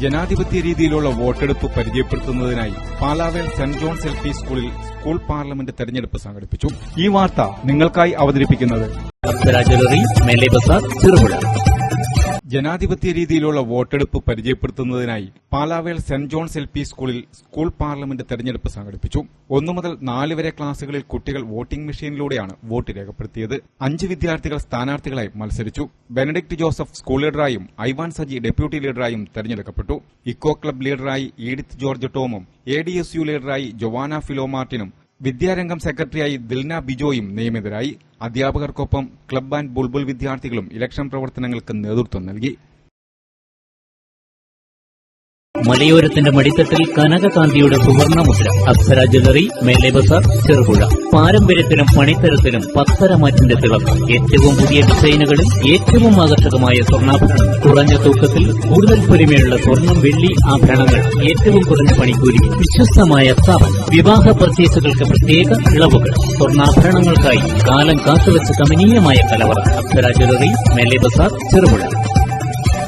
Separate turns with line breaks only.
ജനാധിപത്യ രീതിയിലുള്ള വോട്ടെടുപ്പ് പരിചയപ്പെടുത്തുന്നതിനായി Palavel saint John's L P സ്കൂളിൽ സ്കൂൾ പാർലമെന്റ് തെരഞ്ഞെടുപ്പ് സംഘടിപ്പിച്ചു. ഈ വാർത്ത നിങ്ങൾക്കായി അവതരിപ്പിക്കുന്നത് ജനാധിപത്യ രീതിയിലുള്ള വോട്ടെടുപ്പ് പരിചയപ്പെടുത്തുന്നതിനായി Palavel saint John's L P സ്കൂളിൽ സ്കൂൾ പാർലമെന്റ് തെരഞ്ഞെടുപ്പ് സംഘടിപ്പിച്ചു. ഒന്നു മുതൽ നാല് വരെ ക്ലാസുകളിൽ കുട്ടികൾ വോട്ടിംഗ് മെഷീനിലൂടെയാണ് വോട്ട് രേഖപ്പെടുത്തിയത്. അഞ്ച് വിദ്യാർത്ഥികൾ സ്ഥാനാർത്ഥികളായി മത്സരിച്ചു. ബെനഡിക്ട് ജോസഫ് സ്കൂൾ ലീഡറായും ഐവാൻ സജി ഡെപ്യൂട്ടി ലീഡറായും തെരഞ്ഞെടുക്കപ്പെട്ടു. ഇക്കോ ക്ലബ് ലീഡറായി ഈഡിത്ത് ജോർജ് ടോമും എ ഡി എസ് യു ലീഡറായി ജൊവാന ഫിലോ മാർട്ടിനും വിദ്യാരംഗം സെക്രട്ടറിയായി ദിൽന ബിജോയും നിയമിതരായി. അധ്യാപകർക്കൊപ്പം ക്ലബ് ആൻഡ് ബുൾബുൾ വിദ്യാർത്ഥികളും ഇലക്ഷൻ പ്രവർത്തനങ്ങൾക്ക് നേതൃത്വം നൽകി.
മലയോരത്തിന്റെ മടിത്തട്ടിൽ കനകകാന്തിയുടെ സുവർണമുദ്ര അപ്സര ജ്വല്ലറി മേലെ ചെറുപുഴ. പാരമ്പര്യത്തിനും പണിത്തരത്തിനും പത്തരമാറ്റിന്റെ തിളക്കം ഏറ്റവും പുതിയ ഡിസൈനുകളിൽ ഏറ്റവും ആകർഷകമായ സ്വർണാഭരണം. കുറഞ്ഞ തൂക്കത്തിൽ കൂടുതൽ പൊലിമയുള്ള സ്വർണം വെള്ളി ആഭരണങ്ങൾ ഏറ്റവും കുറഞ്ഞ പണിക്കൂലി വിശ്വസ്തമായ സ്ഥാപനം. വിവാഹ പർച്ചേസുകൾക്ക് പ്രത്യേക ഇളവുകൾ. സ്വർണാഭരണങ്ങൾക്കായി കാലം കാത്തുവച്ച കമനീയമായ കലവറ. അപ്സര ജ്വല്ലറി മേലെ ചെറുപുഴ.